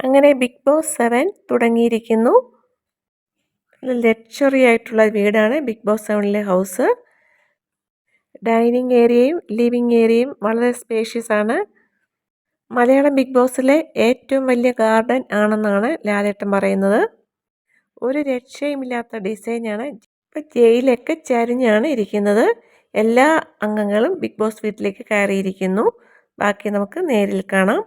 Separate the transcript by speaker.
Speaker 1: അങ്ങനെ big Boss seven തുടങ്ങിയിരിക്കുന്നു. Luxury ആയിട്ടുള്ള വീടാണ് ബിഗ് ബോസ് സെവനിലെ ഹൗസ് ഡൈനിങ് ഏരിയയും ലിവിങ് ഏരിയയും വളരെ സ്പേഷ്യസ് ആണ്. മലയാളം ബിഗ് ബോസിലെ ഏറ്റവും വലിയ ഗാർഡൻ ആണെന്നാണ് ലാലേട്ടൻ പറയുന്നത്. ഒരു രക്ഷയുമില്ലാത്ത ഡിസൈനാണ് ഇപ്പം ജയിലൊക്കെ ചരിഞ്ഞാണ് ഇരിക്കുന്നത്. എല്ലാ അംഗങ്ങളും ബിഗ് ബോസ് വീട്ടിലേക്ക് കയറിയിരിക്കുന്നു. ബാക്കി നമുക്ക് നേരിൽ കാണാം.